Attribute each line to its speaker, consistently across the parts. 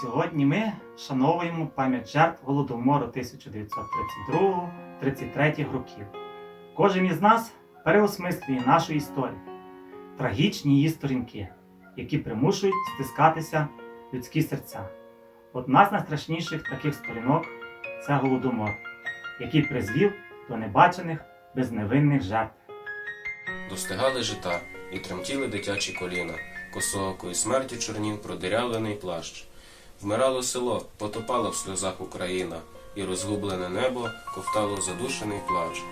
Speaker 1: Сьогодні ми вшановуємо пам'ять жертв Голодомору 1932-33 років. Кожен із нас переосмислює нашу історію, трагічні її сторінки, які примушують стискатися людські серця. Одна з найстрашніших таких сторінок це голодомор, який призвів до небачених безневинних жертв.
Speaker 2: Достигали жита, і тремтіли дитячі коліна, косоокої смерті чорнів продирявлений плащ. Вмирало село, потопала в сльозах Україна, і розгублене небо ковтало задушений плач.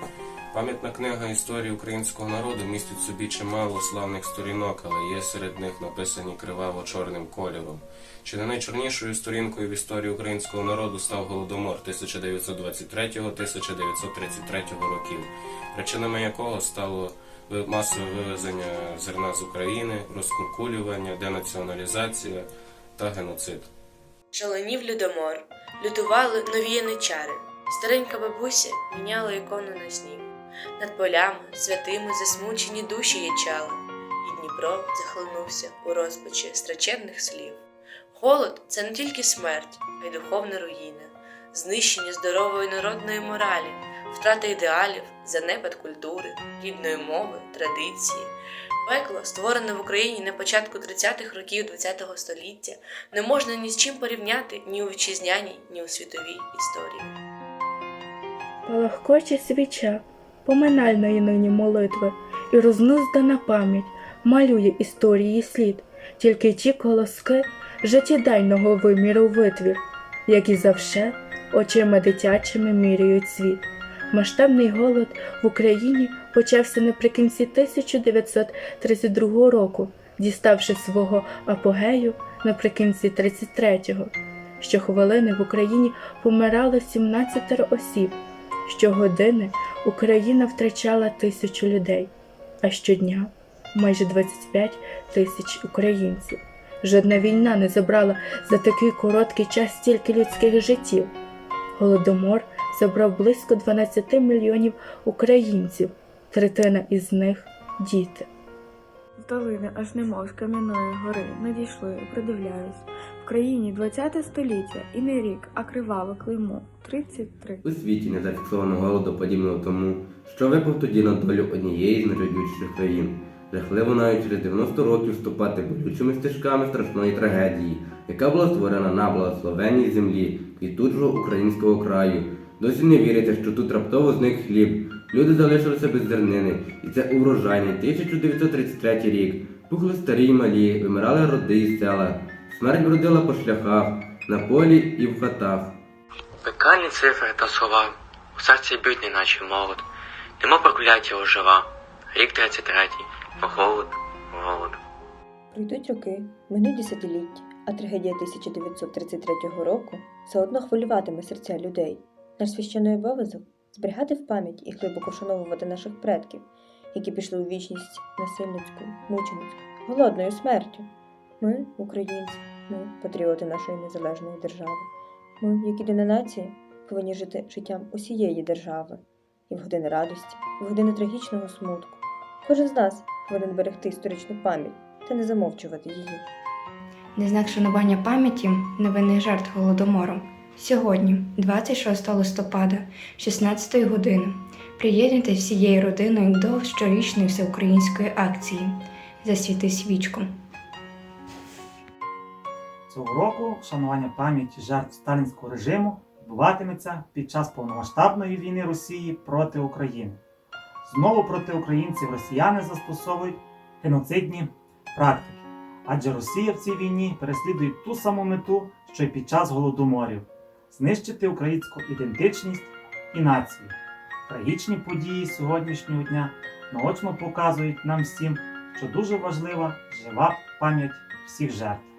Speaker 2: Пам'ятна книга історії українського народу містить собі чимало славних сторінок, але є серед них написані криваво-чорним кольором. Чи не найчорнішою сторінкою в історії українського народу став голодомор 1923-1933 років, причинами якого стало масове вивезення зерна з України, розкуркулювання, денаціоналізація та геноцид.
Speaker 3: Шаленів людомор, лютували нові яничари. Старенька бабуся міняла ікону на сніг. Над полями святими засмучені душі ячали, і Дніпро захлинувся у розпачі страченних слів. Голод це не тільки смерть, а й духовна руїна, знищення здорової народної моралі, втрата ідеалів, занепад культури, рідної мови, традиції. Пекло, створене в Україні на початку 30-х років ХХ століття, не можна ні з чим порівняти ні у вітчизняній, ні у світовій історії.
Speaker 4: Палахкоче свіча поминальної нині молитви, і рознуздана пам'ять малює історії слід, тільки ті колоски життєдайного виміру витвір, як і завше очима дитячими міряють світ. Масштабний голод в Україні почався наприкінці 1932 року, діставши свого апогею наприкінці 33-го. Щохвилини в Україні помирало 17 осіб. Щогодини Україна втрачала тисячу людей, а щодня майже 25 тисяч українців. Жодна війна не забрала за такий короткий час стільки людських життів. Голодомор забрав близько 12 мільйонів українців, третина із них діти. З долини аж немов з кам'яної гори надійшли, придивляюсь. В країні 20 століття і не рік, а криваве клеймо 33.
Speaker 5: У світі не зафіксовано голоду подібного тому, що випав тоді на долю однієї з найродючіших країн. Жахливо навіть через 90 років вступати болючими стежками страшної трагедії, яка була створена на благословенній землі квітучого українського краю. Досі не віриться, що тут раптово зник хліб. Люди залишилися без зернини, і це урожайний 1933 рік. Пухли старі й малі, вимирали роди і села. Смерть бродила по шляхах, на полі і в хатах.
Speaker 6: Пекальні цифри та слова у серці б'ють, неначе молот, немов прокляття ожива. Рік 33-й, голод, голод.
Speaker 7: Пройдуть роки, минуть десятиліття, а трагедія 1933 року все одно хвилюватиме серця людей. Наш священний обов'язок зберігати в пам'ять і глибоко вшановувати наших предків, які пішли у вічність насильницькою, мученицькою, голодною смертю. Ми, українці, ми патріоти нашої незалежної держави. Ми, як єдина нація, повинні жити життям усієї держави і в години радості, і в години трагічного смутку. Кожен з нас повинен берегти історичну пам'ять та не замовчувати її.
Speaker 8: На знак шанування пам'яті невинних жертв голодомору. Сьогодні, 26 листопада, 16 години, приєднуйтесь всією родиною до щорічної всеукраїнської акції Засвіти свічку.
Speaker 1: Цього року вшанування пам'яті жертв сталінського режиму відбуватиметься під час повномасштабної війни Росії проти України. Знову проти українців росіяни застосовують геноцидні практики, адже Росія в цій війні переслідує ту саму мету, що й під час голодоморів знищити українську ідентичність і націю. Трагічні події сьогоднішнього дня наочно показують нам всім, що дуже важлива жива пам'ять всіх жертв.